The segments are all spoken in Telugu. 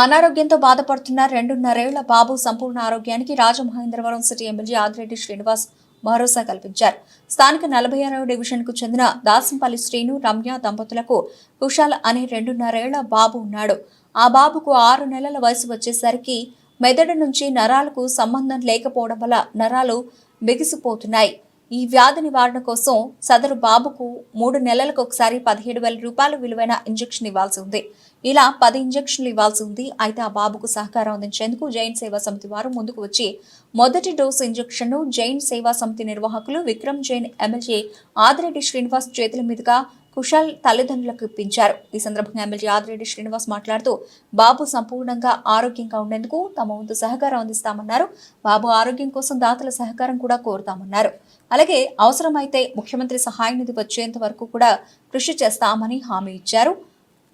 అనారోగ్యంతో బాధపడుతున్న రెండున్నరేళ్ళ బాబు సంపూర్ణ ఆరోగ్యానికి రాజమహేంద్రవరం సిటీ ఎమ్మెల్యే ఆదిరెడ్డి శ్రీనివాస్ భరోసా కల్పించారు. స్థానిక నలభై ఆరవ డివిజన్కు చెందిన దాసంపల్లి శ్రీను రమ్య దంపతులకు కుషాల్ అనే రెండున్నరేళ్ళ బాబు ఉన్నాడు. ఆ బాబుకు ఆరు నెలల వయసు వచ్చేసరికి మెదడు నుంచి నరాలకు సంబంధం లేకపోవడం వల్ల నరాలు బిగిసిపోతున్నాయి. ఈ వ్యాధి నివారణ కోసం సదరు బాబుకు మూడు నెలలకు ఒకసారి పదిహేడు వేల రూపాయల విలువైన ఇంజెక్షన్ ఇవ్వాల్సి ఉంది. ఇలా పది ఇంజెక్షన్లు ఇవ్వాల్సి ఉంది. అయితే ఆ బాబుకు సహకారం అందించేందుకు జైన్ సేవా సమితి వారు ముందుకు వచ్చి మొదటి డోసు ఇంజెక్షన్ను జైన్ సేవా సమితి నిర్వాహకులు విక్రమ్ జైన్ ఎమ్మెల్యే ఆదిరెడ్డి శ్రీనివాస్ చేతుల మీదుగా కుషాల్ తల్లిదండ్రులకు ఇప్పించారు. ఈ సందర్భంగా ఎమ్మెల్యే ఆదిరెడ్డి శ్రీనివాస్ మాట్లాడుతూ బాబు సంపూర్ణంగా ఆరోగ్యంగా ఉండేందుకు తమ వంతు సహకారం అందిస్తామన్నారు. బాబు ఆరోగ్యం కోసం దాతల సహకారం కూడా కోరుతామన్నారు. అలాగే అవసరమైతే ముఖ్యమంత్రి సహాయ నిధి వచ్చేంత వరకు కూడా కృషి చేస్తామని హామీ ఇచ్చారు.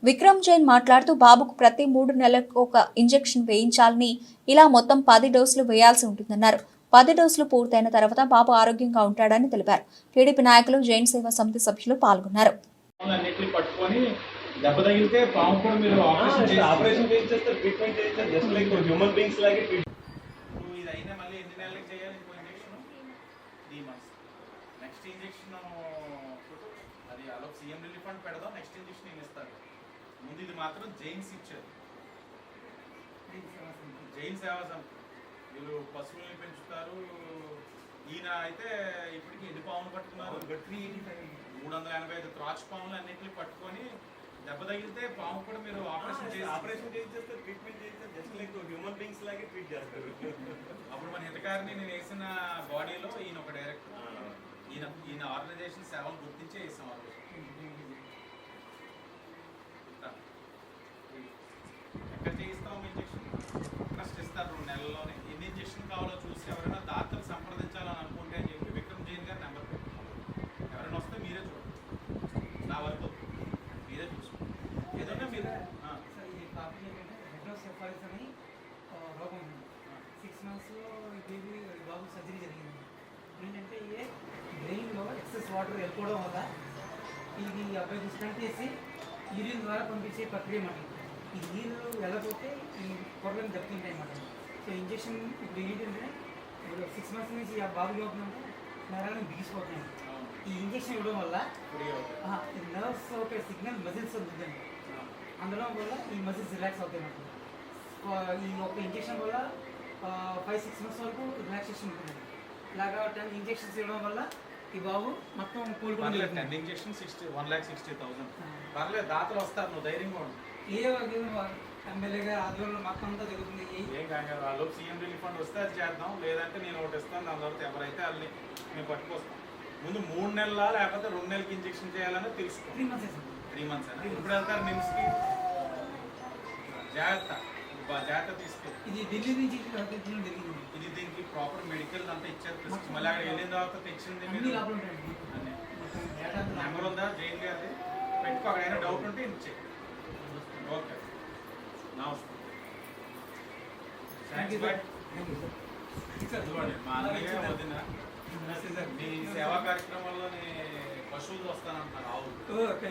విక్రమ్ జైన్ మాట్లాడుతూ బాబుకు ప్రతి మూడు నెలలకు ఒక ఇంజెక్షన్ వేయించాలని ఇలా మొత్తం పది డోసులు వేయాల్సి ఉంటుందన్నారు. పది డోసులు పూర్తయిన తర్వాత బాబు ఆరోగ్యంగా ఉంటాడని తెలిపారు. టీడీపీ నాయకులు జైన్ సేవా సమితి సభ్యులు పాల్గొన్నారు. అన్నిటిని పట్టుకొని దెబ్బ తగిలితే పాము కూడా మీరు ఆపరేషన్ చేసి ఆపరేషన్ చేయించేస్తారు ట్రీట్మెంట్ చేయించారు జస్ట్ లైక్ హ్యూమన్ బీయింగ్స్ లాగే ట్రీట్ ఇప్పుడు ఇది అయినా మళ్ళీ ఎన్ని నెలలకు చేయాలి? ఇంకో injection three months next injection అది అలా సీఎం రిలీఫ్ ఫండ్ పెడదాం నెక్స్ట్ ఇంజెక్షన్ నేను ఇస్తాను ముందు ఇది మాత్రం జైన్స్ ఇచ్చారు. జైన్ సేవా సమితి వీళ్ళు పశువుల్ని పెంచుతారు. ఈయన అయితే ఇప్పటికి ఎన్ని పాములు పట్టుకున్నారు? మూడు వందల ఎనభై ఐదు త్రాచ్ పాములు అన్నింటిని పట్టుకొని దెబ్బ తగిలితే పాము కూడా మీరు ఆపరేషన్ చేసి ఆపరేషన్ చేయించేస్తారు ట్రీట్మెంట్ చేయించారు జస్ట్ లైక్ హ్యూమన్ బీయింగ్స్ లాగే ట్రీట్ చేస్తారు. గారిని నేను వేసిన బాడీలో ఈయన ఒక డైరెక్టర్. ఈయన ఈయన ఆర్గనైజేషన్ సేవలు గుర్తించే వేసాం ఆ ఎక్కడ చేయిస్తాం ఇంజక్షన్? ఫస్ట్ ఇస్తారు రెండు నెలల్లోనే. ఎన్ని ఇంజక్షన్ కావాలో చూసి ఎవరైనా దాతలు సంప్రదించాలని అనుకుంటే అని చెప్పి విక్రమ్ జైన్ గారి నెంబర్ ఎవరైనా వస్తే మీరే చూడండి. నా వరకు మీరే చూసుకోండి. ఏదైనా మీరు అని రోగం ఉంది. సిక్స్ మంత్స్లో ఈ బేబీ బాబు సర్జరీ జరిగింది ఏంటంటే ఏ బ్రెయిన్లో ఎక్సెస్ వాటర్ వెళ్ళిపోవడం వల్ల ఇది ఈ అబ్బాయికి స్టంట్ చేసి యూరిన్ ద్వారా పంపించే ప్రక్రియ అన్నమాట ఈ నీళ్ళు వెళ్ళకపోతే ఈ పొరలను దెబ్బతింటాయి అన్నమాట సో ఇంజెక్షన్ ఇప్పుడు ఏంటంటే ఇప్పుడు సిక్స్ మంత్స్ నుంచి ఆ బాబు అవుతుందంటే నరాలను బిగిసిపోతున్నాయి. ఈ ఇంజెక్షన్ ఇవ్వడం వల్ల. ఈ నర్వ్స్ ఒక సిగ్నల్ మజిల్స్ ఆ. అందులో వల్ల ఈ మజిల్స్ రిలాక్స్ అవుతాయి నాకు ఈ ఒక ఇంజెక్షన్ వల్ల ఫైవ్ సిక్స్ మంత్స్ వరకు రిలాక్సేషన్ ఉంటుంది. ఇలాగా టెన్ ఇంజెక్షన్స్ ఇవ్వడం వల్ల ఈ బాబు మొత్తం ten injection sixty one lakh sixty thousand పర్లేదు దాతలు వస్తారు నువ్వు ధైర్యంగా ఉండు. ఏ ఎమ్మెల్యేగా ఆధ్వర్యంలో మొత్తం అంతా జరుగుతుంది ఏం కాదు వాళ్ళు సీఎం రిలీఫ్ ఫండ్ వస్తే అది చేద్దాం. లేదంటే నేను ఒకటి ఇస్తాను దాని తర్వాత ఎవరైతే వాళ్ళని మేము పట్టుకొస్తాం. ముందు మూడు నెలల లేకపోతే రెండు నెలలకి ఇంజెక్షన్ చేయాలని తెలుసుకో. త్రీ మంత్స్ త్రీ మంత్స్ ఇప్పుడు వెళ్తారు నిమ్స్కి. జాగ్రత్త. జాగ్రత్త తీసుకెళ్ళి ఇది ఢిల్లీ నుంచి తెచ్చడం జరిగింది. ఇది దీనికి ప్రాపర్ మెడికల్ అంతా ఇచ్చారు. మళ్ళీ అక్కడ వెళ్ళిన తర్వాత తెచ్చింది నెంబర్ ఉందా? జైన్ గారిది. పెట్టుకో అక్కడ ఏమైనా డౌట్ ఉంటే ఇచ్చే ఓకే. నమస్తే మా అన్నయ్య వదిన. మీ సేవా కార్యక్రమాల్లో పశువులు ఓకే.